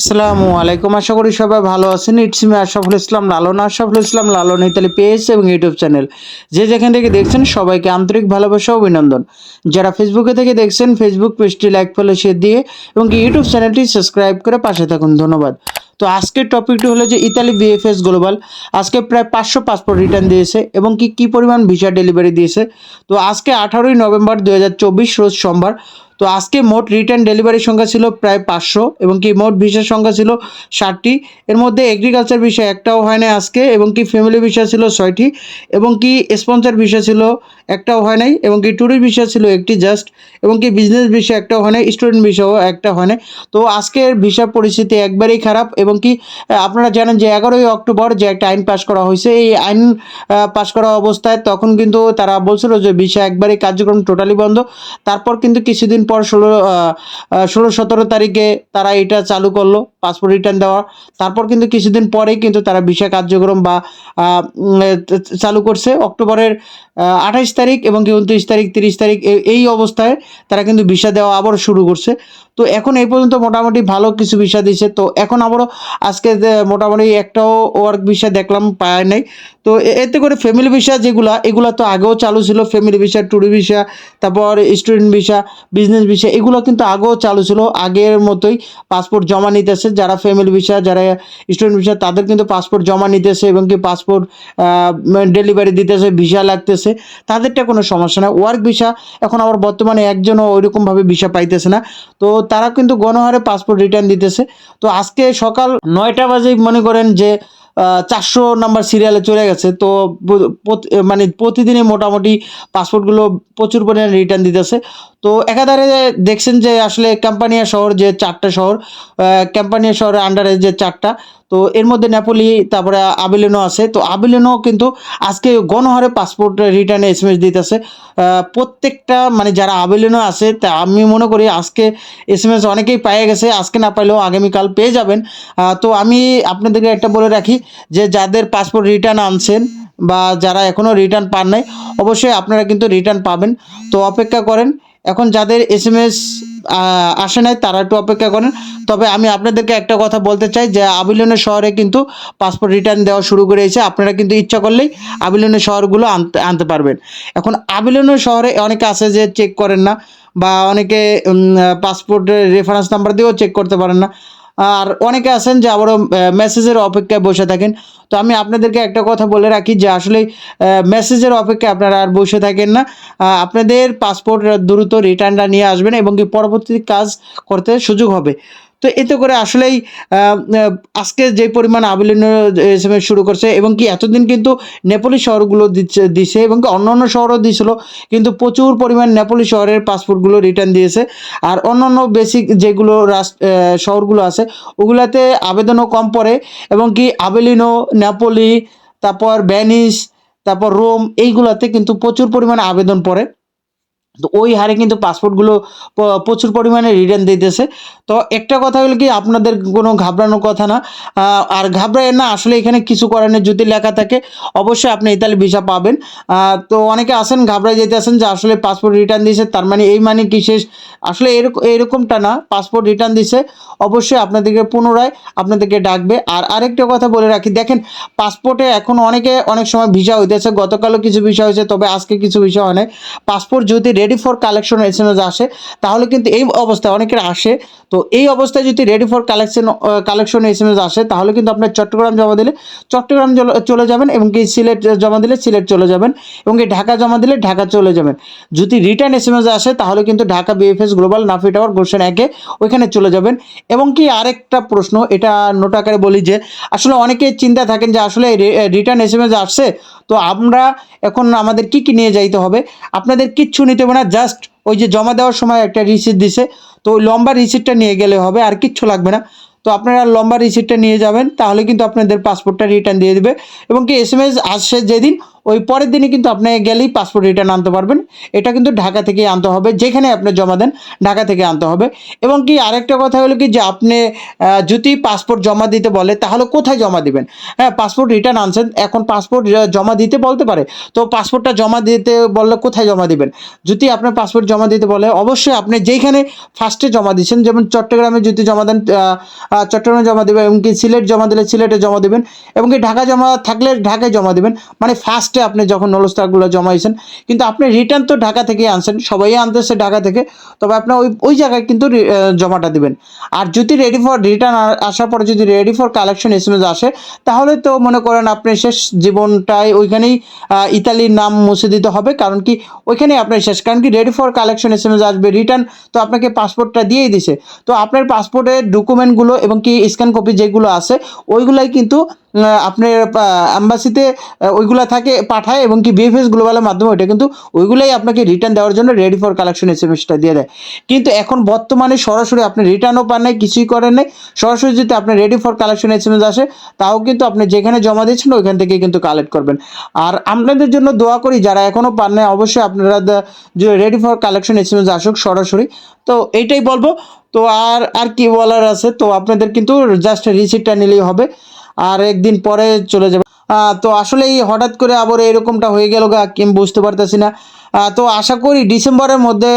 আসসালামু আলাইকুম। আশা করি সবাই ভালো আছেন। It's me Ashraful Islam, Lalon Ashraful Islam, Lalon Italy page এবং ইউটিউব চ্যানেল যে যেখান থেকে দেখছেন, সবাইকে আন্তরিক ভালোবাসা, অভিনন্দন। যারা ফেসবুকে থেকে দেখছেন ফেসবুক পেজটি লাইক ফলো শেয়ার দিয়ে এবং কি ইউটিউব চ্যানেলটি সাবস্ক্রাইব করে পাশে থাকুন। ধন্যবাদ। তো আজকের টপিকটি হলো যে ইতালি বিএফএস গ্লোবাল আজকে প্রায় পাঁচশো পাসপোর্ট রিটার্ন দিয়েছে এবং কি, কী পরিমাণ ভিসা ডেলিভারি দিয়েছে? তো আজকে আঠারোই নভেম্বর দুই হাজার চব্বিশ, রোজ সোমবার। তো আজকে মোট রিটার্ন ডেলিভারির সংখ্যা ছিল প্রায় পাঁচশো এবং কি মোট ভিসার সংখ্যা ছিল ষাটটি। এর মধ্যে এগ্রিকালচার বিষয় একটাও হয় নাই আজকে এবং কি ফ্যামিলি বিষয় ছিল ছয়টি এবং কি স্পন্সর বিষয় ছিল একটাও হয় নাই এবং কি ট্যুরিস্ট বিষয় ছিল একটি জাস্ট এবং কি বিজনেস বিষয় একটাও হয় নাই স্টুডেন্ট বিষয়ও একটা হয় নাই। তো আজকের ভিসা পরিস্থিতি একবারেই খারাপ এবং কি আপনারা জানেন যে এগারোই অক্টোবর যে একটা আইন পাশ করা হয়েছে, এই আইন পাশ করা অবস্থায় তখন কিন্তু তারা বলছিল যে ভিসা একবারেই কার্যক্রম টোটালি বন্ধ। তারপর কিন্তু কিছুদিন পর ষোলো ষোলো সতেরো তারিখে তারা এটা চালু করল। পাসপোর্ট রিটার্ন দেওয়া তারপর কিন্তু কিছুদিন পরেই কিন্তু তারা ভিসা কার্যক্রম বা চালু করছে। অক্টোবরের আঠাইশ তারিখ এবং কি উনত্রিশ তারিখ, তিরিশ তারিখ এই অবস্থায় তারা কিন্তু ভিসা দেওয়া আবার শুরু করছে। তো এখন এই পর্যন্ত মোটামুটি ভালো কিছু ভিসা দিছে তো এখন আবারও আজকে মোটামুটি একটাও ওয়ার্ক ভিসা দেখলাম, পায় নাই। তো এতে করে ফ্যামিলি ভিসা যেগুলা, এগুলো তো আগেও চালু ছিল। ফ্যামিলি ভিসা ট্যুরি ভিসা তারপর স্টুডেন্ট ভিসা বিজনেস ভিসা এগুলো কিন্তু আগেও চালু ছিল। আগের মতোই পাসপোর্ট জমা নিতেছে। যারা ফ্যামিলি ভিসা যারা স্টুডেন্ট ভিসা তাদের কিন্তু পাসপোর্ট জমা নিতেছে এবং কি পাসপোর্ট ডেলিভারি দিতেছে ভিসা লাগতেছে। তাদেরটা কোনো সমস্যা না। ওয়ার্ক ভিসা এখন আবার বর্তমানে একজনও ওইরকমভাবে ভিসা পাইতেছে না। তো তারা কিন্তু গণহারে পাসপোর্ট রিটার্ন দিতেছে। তো আজকে সকাল নয়টা বাজে মনে করেন যে চারশো নাম্বার সিরিয়ালে চলে গেছে। তো মানে প্রতিদিনই মোটামুটি পাসপোর্টগুলো প্রচুর পরিমাণে রিটার্ন দিতেছে। তো একাধারে দেখছেন যে আসলে ক্যাম্পানিয়া শহর যে চারটা শহর ক্যাম্পানিয়া শহরের আন্ডারে যে চারটা তো এর মধ্যে নেপোলি তারপরে আবিলেনো আছে। তো আবিলেনো কিন্তু আজকে গণহারে পাসপোর্ট রিটার্নে এস এম এস দিতেছে। প্রত্যেকটা মানে যারা আবেদনও আছে, তা আমি মনে করি আজকে এস এম এস অনেকেই পেয়ে গেছে। আজকে না পাইলেও আগামীকাল পেয়ে যাবেন। তো আমি আপনাদেরকে একটা বলে রাখি যে যাদের পাসপোর্ট রিটার্ন আনছেন বা যারা এখনও রিটার্ন পান নাই, অবশ্যই আপনারা কিন্তু রিটার্ন পাবেন। তো অপেক্ষা করেন, এখন যাদের এস এম এস আসে নাই, তারা একটু অপেক্ষা করেন। তবে আমি আপনাদেরকে একটা কথা বলতে চাই যে, আবিলনের শহরে কিন্তু পাসপোর্ট রিটার্ন দেওয়া শুরু করেছে আপনারা কিন্তু ইচ্ছা করলেই আবিলনের শহরগুলো আনতে আনতে পারবেন। এখন আবিলনের শহরে অনেকে আছে যে চেক করেন না, বা অনেকে পাসপোর্টের রেফারেন্স নাম্বার দিয়েও চেক করতে পারেন না। আর অনেকে আছেন যে আবারও মেসেজের অপেক্ষায় বসে থাকেন। তো আমি আপনাদেরকে একটা কথা বলে রাখি যে আসলে মেসেজের অপেক্ষায় আপনারা আর বসে থাকেন না। আপনাদের পাসপোর্ট দ্রুত রিটার্নটা নিয়ে আসবেন এবং কি পরবর্তী কাজ করতে সুযোগ হবে। তো এতে করে আসলেই আজকে যে পরিমাণ আবেদন এস শুরু করছে এবং কি এতদিন কিন্তু নেপালি শহরগুলো দিচ্ছে, দিছে এবং কি অন্য অন্য শহরও দিছিল, কিন্তু প্রচুর পরিমাণ নেপালি শহরের পাসপোর্টগুলো রিটার্ন দিয়েছে। আর অন্য অন্য বেসিক যেগুলো শহরগুলো আছে, ওগুলাতে আবেদনও কম পড়ে এবং কি আবেলিনো, নেপোলি, তারপর ভ্যানিস তারপর রোম, এইগুলাতে কিন্তু প্রচুর পরিমাণে আবেদন পড়ে। তো ওই হারে কিন্তু পাসপোর্টগুলো প্রচুর পরিমাণে রিটার্ন দিতেছে। তো একটা কথা হলো কি, আপনাদের কোনো ঘাবড়ানোর কথা না। আর ঘাবড়ায় না, আসলে এখানে কিছু করার যদি লেখা থাকে, অবশ্যই আপনি ইতালি ভিসা পাবেন। তো অনেকে আসেন ঘাবড়ায় যেতে আসেন যে আসলে পাসপোর্ট রিটার্ন দিয়েছে তার মানে এই মানে কি শেষ? আসলে এরকম এরকমটা না পাসপোর্ট রিটার্ন দিছে, অবশ্যই আপনাদেরকে পুনরায় আপনাদেরকে ডাকবে। আর আরেকটা কথা বলে রাখি, দেখেন পাসপোর্টে এখন অনেকে, অনেক সময় ভিসা হইতেছে, গতকালও কিছু ভিসা হয়েছে, তবে আজকে কিছু ভিসা হয় নাই। পাসপোর্ট যদি ready for collection S M S আসে, তাহলে কিন্তু এই অবস্থায় অনেকের আসে। তো এই অবস্থায় যদি ready for collection collection S M S আসে, তাহলে কিন্তু আপনার চট্টগ্রাম জমা দিলে চট্টগ্রাম চলে যাবেন এবং কি সিলেট জমা দিলে সিলেট চলে যাবেন এবং কি ঢাকা জমা দিলে ঢাকা চলে যাবেন। যদি রিটার্ন এস এম এস আসে, তাহলে কিন্তু Dhaka VFS global Nafi tower Gulshan একে ওইখানে চলে যাবেন। এবং কি আরেকটা প্রশ্ন, এটা নোট আকারে বলি যে, আসলে অনেকে চিন্তা থাকেন যে, আসলে রিটার্ন এস এম এস আসছে তো আমরা এখন আমাদের কি কি নিয়ে যাইতে হবে? আপনাদের কিচ্ছু নিতে হবে না জাস্ট ওই যে জমা দেওয়ার সময় একটা রিসিট দিছে, তো ওই লম্বা রিসিটটা নিয়ে গেলে হবে, আর কিচ্ছু লাগবে না। তো আপনারা লম্বা রিসিটটা নিয়ে যাবেন, তাহলে কিন্তু আপনাদের পাসপোর্টটা রিটার্ন দিয়ে দেবে। এবং কি এস এম এস আসছে যেদিন ওই পরের দিনই কিন্তু আপনি গেলেই পাসপোর্ট রিটার্ন আনতে পারবেন। এটা কিন্তু ঢাকা থেকে আনতে হবে, যেখানে আপনি জমা দেন, ঢাকা থেকে আনতে হবে। এবং কি আরেকটা কথা হলো কি যে আপনি যদি পাসপোর্ট জমা দিতে বলে, তাহলে কোথায় জমা দিবেন? হ্যাঁ পাসপোর্ট রিটার্ন আনছেন, এখন পাসপোর্ট জমা দিতে বলতে পারে। তো পাসপোর্টটা জমা দিতে বললে কোথায় জমা দিবেন? যদি আপনার পাসপোর্ট জমা দিতে বলে, অবশ্যই আপনি যেইখানে ফার্স্টে জমা দিচ্ছেন যেমন চট্টগ্রামে যদি জমা দেন চট্টগ্রামে জমা দেবেন, এবং কি সিলেট জমা দিলে সিলেটে জমা দেবেন, এবং কি ঢাকা জমা থাকলে ঢাকায় জমা দেবেন। মানে ফার্স্টে আপনি যখন নলস্তারগুলো জমাইছেন, কিন্তু আপনি রিটার্ন তো ঢাকা থেকে আনছেন, সবাই আনতেছে ঢাকা থেকে, তবে আপনার ওই ওই জায়গায় কিন্তু জমাটা দিবেন। আর যদি রেডি ফর রিটার্ন আসার পরে যদি রেডি ফর কালেকশন এস আসে, তাহলে তো মনে করেন আপনি শেষ জীবনটাই ওইখানেই ইতালির নাম মুছে দিতে হবে, কারণ কি ওইখানে আপনার শেষ। কারণ কি রেডি ফর কালেকশন এস আসবে রিটার্ন তো আপনাকে পাসপোর্টটা দিয়েই দিছে। তো আপনার পাসপোর্টের ডকুমেন্টগুলো এবং কি স্ক্যান কপি যেগুলো আছে, ওইগুলাই কিন্তু আপনার অ্যাম্বাসিতে ওইগুলা থাকে, পাঠায় এবং কি বিএফএস গ্লোবালের মাধ্যমে ওইটা কিন্তু ওইগুলাই আপনাকে রিটার্ন দেওয়ার জন্য রেডি ফর কালেকশন এস এমএসটা দিয়ে দেয়। কিন্তু এখন বর্তমানে সরাসরি আপনি রিটার্নও পান নাই, কিছুই করেন নাই। সরাসরি যদি আপনি ready for collection S MS আসে, তাও কিন্তু আপনি যেখানে জমা দিয়েছেন, ওইখান থেকে কিন্তু কালেক্ট করবেন। আর আপনাদের জন্য দোয়া করি, যারা এখনও পান নাই, অবশ্যই আপনারা যে ready for collection S MS আসুক সরাসরি। তো এইটাই বলব। তো আর আর কি বলার আছে? তো আপনাদের কিন্তু জাস্ট রিসিপ্টটা নিলেই হবে। আর একদিন পরে চলে যাবে। তো আসলে এই হঠাৎ করে আবার এরকমটা হয়ে গেল বুঝতে পারতেছি না। তো আশা করি ডিসেম্বরের মধ্যে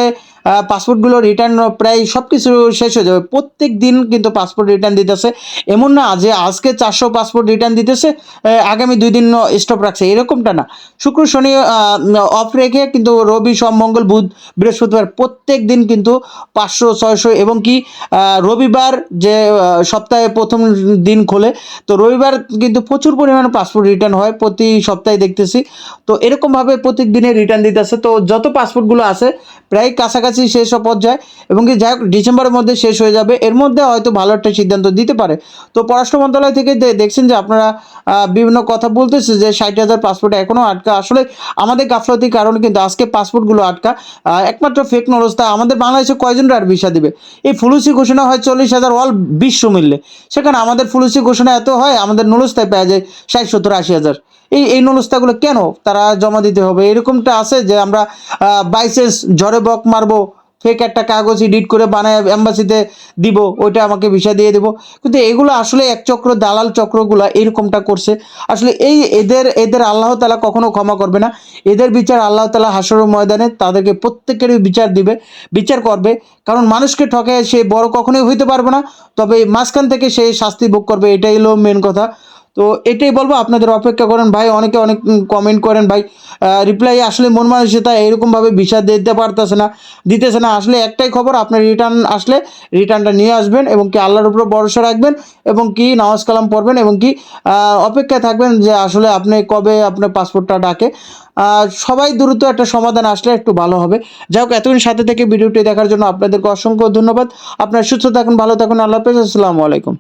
পাসপোর্টগুলো রিটার্ন প্রায় সব কিছু শেষ হয়ে যাবে। প্রত্যেক দিন কিন্তু পাসপোর্ট রিটার্ন দিতেছে। এমন না যে আজকে চারশো পাসপোর্ট রিটার্ন দিতেছে আগামী দুই দিন স্টপ রাখছে। এরকমটা না। শুক্র, শনি অফ রেখে কিন্তু রবি, সোম, মঙ্গল, বুধ, বৃহস্পতিবার প্রত্যেক দিন কিন্তু পাঁচশো, ছয়শো এবং কি রবিবার যে সপ্তাহে প্রথম দিন খোলে, তো রবিবার কিন্তু প্রচুর পরিমাণে পাসপোর্ট রিটার্ন হয়। প্রতি সপ্তাহে দেখতেছি। তো এরকমভাবে প্রত্যেক দিনে রিটার্ন দিতেছে। তো যত পাসপোর্টগুলো আছে, প্রায় কাছাকাছি শেষ হওয়ার পর্যায়ে এবং কি যাই হোক, ডিসেম্বরের মধ্যে শেষ হয়ে যাবে। এর মধ্যে হয়তো ভালো একটা সিদ্ধান্ত দিতে পারে। তো পররাষ্ট্র মন্ত্রণালয় থেকে দেখছেন যে আপনারা বিভিন্ন কথা বলতেছে যে ষাট হাজার পাসপোর্ট এখনও আটকা। আসলে আমাদের গাফলতির কারণে কিন্তু আজকে পাসপোর্টগুলো আটকা। একমাত্র ফেক নরস্তা আমাদের বাংলাদেশে কয়জনরা আর ভিসা দিবে? এই ফুলুসি ঘোষণা হয় চল্লিশ হাজার অল বিশ্ব মূল্যে সেখানে আমাদের ফুলুসি ঘোষণা এত হয়, আমাদের নলস্তায় পাওয়া যায় ষাট, সত্তর, আশি হাজার। এই এই নলস্তাগুলো কেন তারা জমা দিতে হবে? এরকমটা আছে যে আমরা বাইসেন্স ঝড়ে বক মারবো ফেক একটা কাগজ এডিট করে বানায় অ্যাম্বাসিতে দিব, ওইটা আমাকে ভিসা দিয়ে দেবো। কিন্তু এগুলো আসলে এক চক্র, দালাল চক্রগুলো এরকমটা করছে। আসলে এই এদের এদের আল্লাহ তালা কখনো ক্ষমা করবে না। এদের বিচার আল্লাহ তালা হাসর ময়দানে তাদেরকে প্রত্যেকেরই বিচার দিবে, বিচার করবে। কারণ মানুষকে ঠকে সে বড় কখনোই হইতে পারবে না। তবে মাঝখান থেকে সে শাস্তি ভোগ করবে, এটাই হলো মেন কথা। তো এটাই বলব, আপনাদের অপেক্ষা করেন ভাই, অনেকে অনেক কমেন্ট করেন ভাই রিপ্লাই আসলে মন মানসিকতা এরকমভাবে ভিসা দিতে পারতেছে না, দিতেছে না। আসলে একটাই খবর, আপনার রিটার্ন আসলে রিটার্নটা নিয়ে আসবেন এবং কি আল্লাহর উপর ভরসা রাখবেন এবং কি নামাজ কালাম পড়বেন এবং কি অপেক্ষায় থাকবেন যে আসলে আপনি কবে আপনার পাসপোর্টটা ডাকে। সবাই দ্রুত একটা সমাধান আসলে একটু ভালো হবে। যাই হোক, এতদিন সাথে থেকে ভিডিওটি দেখার জন্য আপনাদেরকে অসংখ্য ধন্যবাদ। আপনার সুস্থ থাকুন, ভালো থাকুন, আল্লাহ হাফেজ, আসসালামু আলাইকুম।